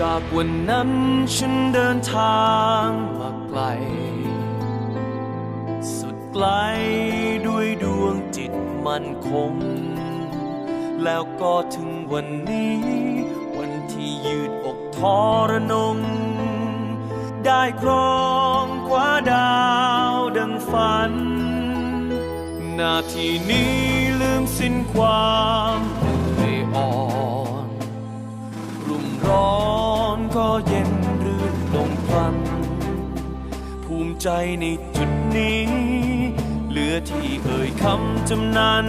จากวันนั้นฉันเดินทางมาไกล สุดไกลด้วยดวงจิตมันคง แล้วก็ถึงวันนี้ วันที่ยืดอกทรนง ได้ครองคว้าดาวดังฝัน นาทีนี้ลืมสิ้นความเหนื่อยอ่อน รุ่มร้อนัน ภูมิใจในจุดนี้ เหลือที่เอ่ยคำจำนัน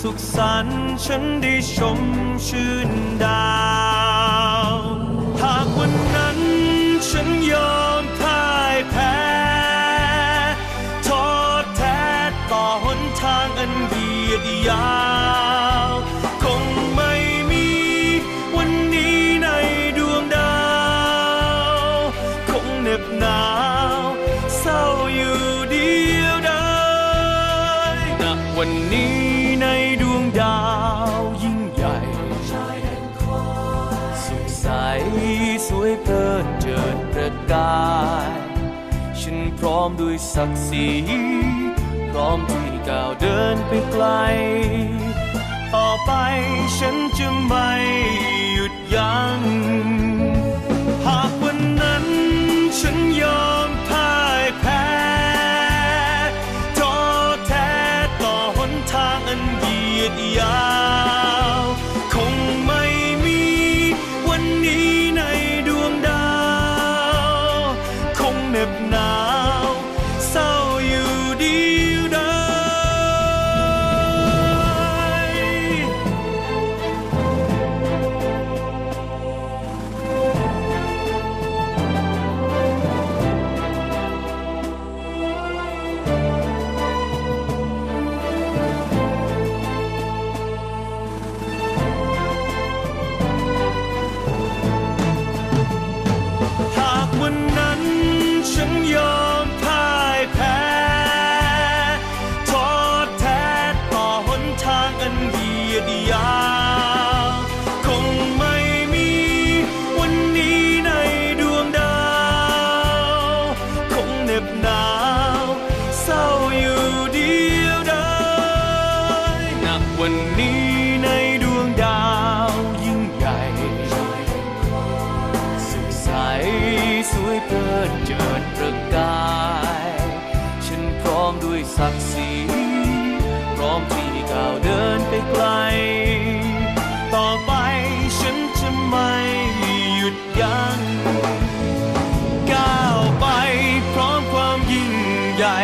สุขสันต์ฉันได้ชมชื่นดาว หากวันนั้นฉันยอมพ่ายแพ้ท้อแท้ต่อหนทางอันเบียดยา วันนี้ในดวงดาวยิ่งใหญ่ สุขใสสวยเพลิดเจิดประกาย ฉันพร้อมด้วยศักดิ์ศรีพร้อมที่ก้าวเดินไปไกล ต่อไปฉันจะไม่ คง ด้วยศักดิ์ศรีพร้อมที่ก้าวเดินไปไกล ต่อไปฉันจะไม่หยุดยัง้งก้าวไปพร้อมความยิ่งใหญ่